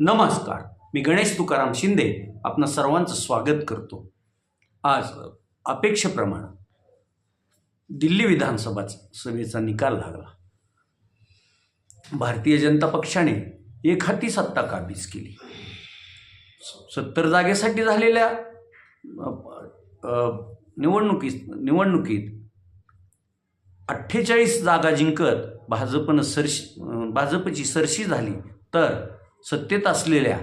नमस्कार. मी गणेश तुकाराम शिंदे आपणा सर्वांचं स्वागत करतो. आज अपेक्षेप्रमाणे दिल्ली विधानसभा सभेचा निकाल लागला. भारतीय जनता पक्षाने एक हाती सत्ता काबीज केली? सत्तर जागेसाठी झालेल्या निवडणुकीत निवडणुकीत अठ्ठेचाळीस जागा जिंकत भाजपनं सरशी भाजपची सरशी झाली. तर सत्तेत असलेल्या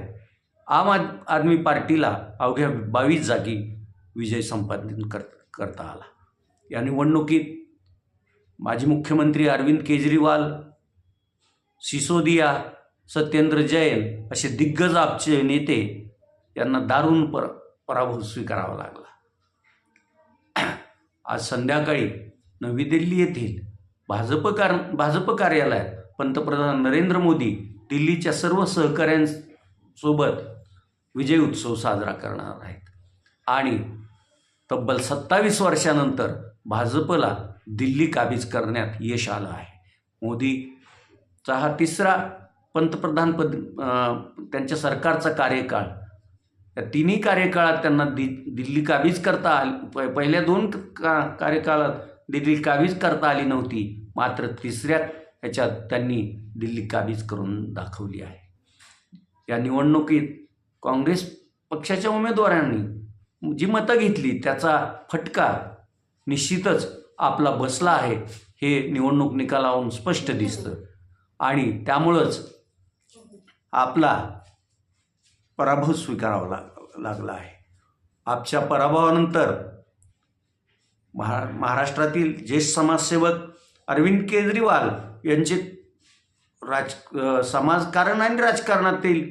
आम आद आदमी पार्टीला अवघ्या बावीस जागी विजय संपादन कर करता आला. या निवडणुकीत माजी मुख्यमंत्री अरविंद केजरीवाल सिसोदिया सत्येंद्र जैन असे दिग्गज आपचे नेते यांना दारुण पर पराभव स्वीकारावा लागला. आज संध्याकाळी नवी दिल्ली येथील भाजप कार भाजप कार्यालयात पंतप्रधान नरेंद्र मोदी दिल्लीच्या सर्व सहकाऱ्यांसोबत विजय उत्सव साजरा करणार आहेत. आणि तब्बल सत्तावीस वर्षानंतर भाजपला दिल्ली काबीज करण्यात यश आलं आहे. मोदीचा हा तिसरा पंतप्रधानपद पद त्यांच्या सरकारचा कार्यकाळ. या तिन्ही कार्यकाळात त्यांना दि दिल्ली काबीज करता आली प पहिल्या दोन का कार्यकाळात दिल्ली काबीज करता आली नव्हती. मात्र तिसऱ्या ह्याच्यात त्यांनी दिल्ली काबीज करून दाखवली आहे. या निवडणुकीत काँग्रेस पक्षाच्या उमेदवारांनी जी मतं घेतली त्याचा फटका निश्चितच आपला बसला आहे हे निवडणूक निकालावरून स्पष्ट दिसतं. आणि त्यामुळंच आपला पराभव स्वीकारावा लाग लागला आहे. आपच्या पराभवानंतर महा महाराष्ट्रातील ज्येष्ठ समाजसेवक अरविंद केजरीवाल यांचे राज समाजकारण आणि राजकारणातील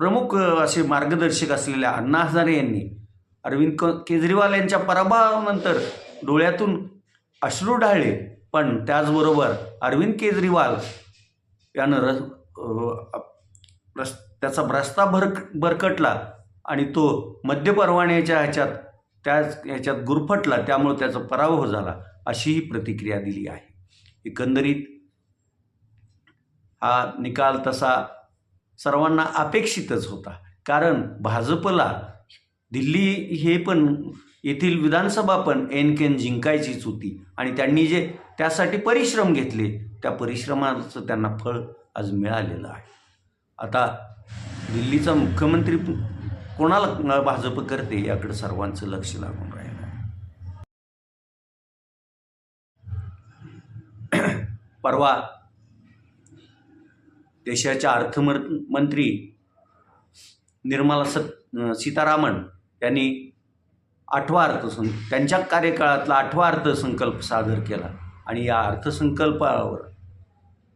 प्रमुख असे मार्गदर्शक असलेल्या अण्णा हजारे यांनी अरविंद क केजरीवाल यांच्या पराभवानंतर डोळ्यातून अश्रू ढाळले. पण त्याचबरोबर अरविंद केजरीवाल यानं र रस त्याचा रस्ता भर भरकटला आणि तो मद्य परवान्याच्या ह्याच्यात त्याच ह्याच्यात गुरफटला. त्यामुळे त्याचा पराभव झाला अशीही प्रतिक्रिया दिली आहे. एकंदरीत हा निकाल तसा सर्वांना अपेक्षितच होता. कारण भाजपला दिल्ली हे पण येथील विधानसभा पण एन के एन जिंकायचीच होती. आणि त्यांनी जे त्यासाठी परिश्रम घेतले त्या परिश्रमाचं त्यांना फळ आज मिळालेलं आहे. आता दिल्लीचा मुख्यमंत्री कोणाला भाजप करते याकडे सर्वांचं लक्ष लागून राहिलं. आहे परवा देशाच्या अर्थमर मंत्री निर्मला सत सीतारामन यांनी आठवा अर्थसं त्यांच्या कार्यकाळातला आठवा अर्थसंकल्प सादर केला. आणि या अर्थसंकल्पावर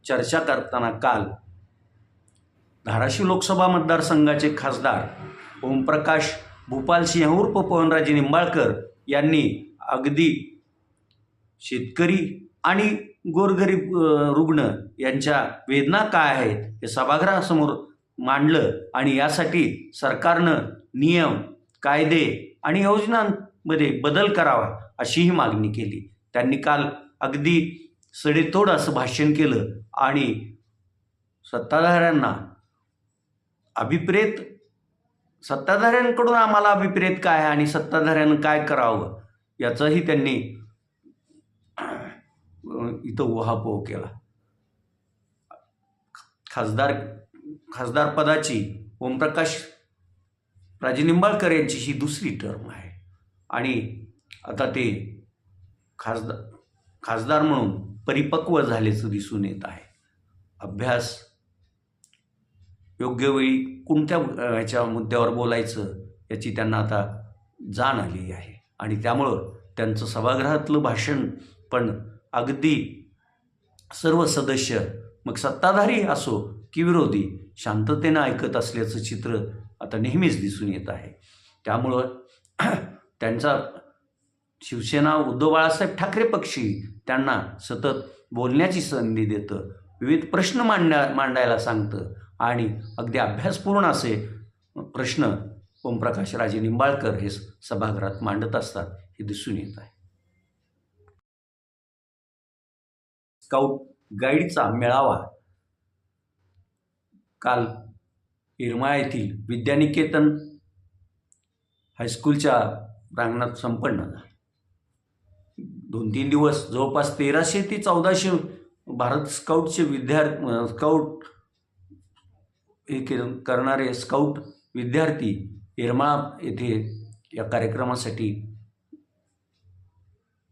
चर्चा करताना काल धाराशिव लोकसभा मतदारसंघाचे खासदार ओमप्रकाश भूपालसिंह उर्फ पवनराजे निंबाळकर यांनी अगदी शेतकरी आणि गोरगरीब रुग्ण यांच्या वेदना काय आहेत हे सभागृहासमोर मांडलं आणि यासाठी सरकारनं नियम कायदे आणि योजनांमध्ये बदल करावा अशीही मागणी केली. त्यांनी काल अगदी सडेतोड असं भाषण केलं आणि सत्ताधाऱ्यांना अभिप्रेत सत्ताधाऱ्यांकडून आम्हाला अभिप्रेत काय आहे आणि सत्ताधाऱ्यांना काय करावं याचंही त्यांनी इथं उहापोह केला. खासदार खासदार पदाची ओमप्रकाश राजे निंबाळकर यांची ही दुसरी टर्म आहे. आणि आता ते खासदार खासदार म्हणून परिपक्व झाल्याचं दिसून येत आहे. अभ्यास योग्य वेळी कोणत्या ह्याच्या मुद्द्यावर बोलायचं याची त्यांना आता जाण आली आहे. आणि त्यामुळं त्यांचं सभागृहातलं भाषण पण अगदी सर्व सदस्य मग सत्ताधारी असो की विरोधी शांततेनं ऐकत असल्याचं चित्र आता नेहमीच दिसून येत आहे. त्यामुळं त्यांचा शिवसेना उद्धव बाळासाहेब ठाकरे पक्षी त्यांना सतत बोलण्याची संधी देतं विविध प्रश्न मांडण्या मांडायला सांगतं आणि अगदी अभ्यासपूर्ण असे प्रश्न ओमप्रकाश राजे निंबाळकर हे सभागृहात मांडत असतात हे दिसून येत आहे. स्काउट गाईडचा मेळावा काल येरमाळा येथील विद्यानिकेतन हायस्कूलच्या प्रांगणात संपन्न झाला. दोन तीन दिवस जवळपास तेराशे ते चौदाशे भारत स्काउटचे विद्यार्थी स्काउट हे के- करणारे स्काउट विद्यार्थी येरमाळा येथे या कार्यक्रमासाठी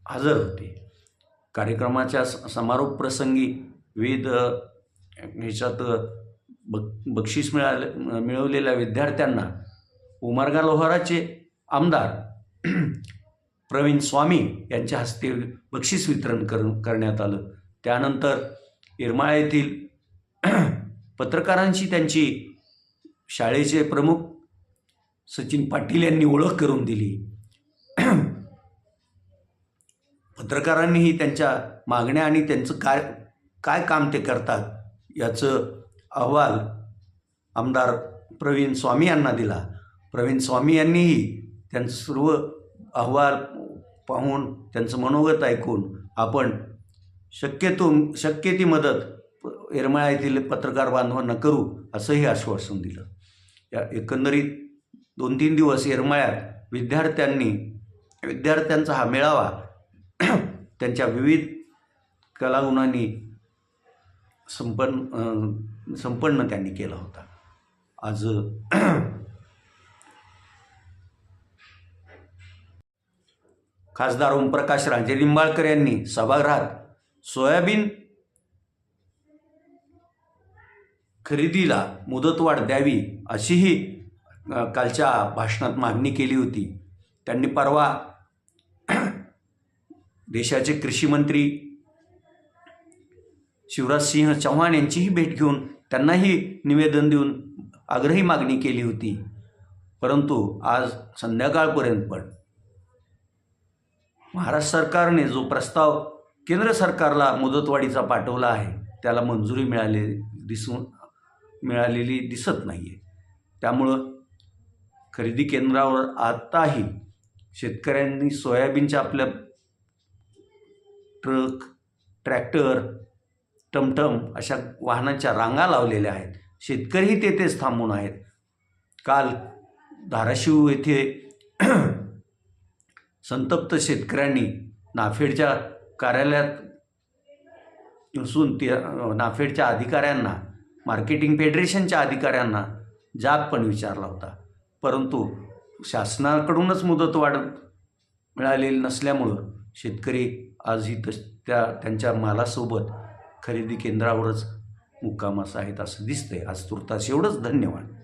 हजर होते. कार्यक्रमाच्या स- समारोप प्रसंगी विविध ह्याच्यात बक बक्षीस मिळाले मिळवलेल्या विद्यार्थ्यांना उमरगा लोहाराचे आमदार प्रवीण स्वामी यांच्या हस्ते बक्षीस वितरण कर करण्यात आलं. त्यानंतर येरमाळा येथील पत्रकारांशी त्यांची शाळेचे प्रमुख सचिन पाटील यांनी ओळख करून दिली. पत्रकारांनीही त्यांच्या मागण्या आणि त्यांचं काय काय काम ते करतात याचं अहवाल आमदार प्रवीण स्वामी यांना दिला. प्रवीण स्वामी यांनीही त्यांचं सर्व अहवाल पाहून त्यांचं मनोगत ऐकून आपण शक्यतो शक्य ती मदत येरमाळा येथील पत्रकार बांधवांना करू असंही आश्वासन दिलं. या एकंदरीत दोन तीन दिवस येरमाळ्यात विद्यार्थ्यांनी विद्यार्थ्यांचा हा मेळावा त्यांच्या विविध कलागुणांनी संपन्न संपन्न त्यांनी केला होता. आज खासदार ओमप्रकाश राजे निंबाळकर यांनी सभागृहात सोयाबीन खरेदीला मुदतवाढ द्यावी अशीही कालच्या भाषणात मागणी केली होती. त्यांनी परवा देशाचे कृषी मंत्री शिवराजसिंह चौहान यांचीही भेट घेऊन त्यांनाही निवेदन देऊन आग्रही मागणी केली होती. परंतु आज संध्याकाळपर्यंत पण महाराष्ट्र सरकारने जो प्रस्ताव केंद्र सरकारला मुदतवाढीचा पाठवला आहे त्याला मंजुरी मिळाले दिसून मिळालेली दिसत नाही आहे त्यामुळं खरेदी केंद्रावर आताही शेतकऱ्यांनी सोयाबीनच्या आपल्या ट्रक ट्रॅक्टर टमटम अशा वाहनांच्या रांगा लावलेल्या आहेत. शेतकरीही तेथेच थांबून आहेत. काल धाराशिव येथे संतप्त शेतकऱ्यांनी नाफेडच्या कार्यालयात नसून ते नाफेडच्या अधिकाऱ्यांना मार्केटिंग फेडरेशनच्या अधिकाऱ्यांना जाब पण विचारला होता. परंतु शासनाकडूनच मुदत वाढ मिळालेली नसल्यामुळं शेतकरी आजही तस त्या त्यांच्या मालासोबत खरेदी केंद्रावरच मुक्कामास आहेत असं दिसतंय. आज तुर्तास एवढंच धन्यवाद.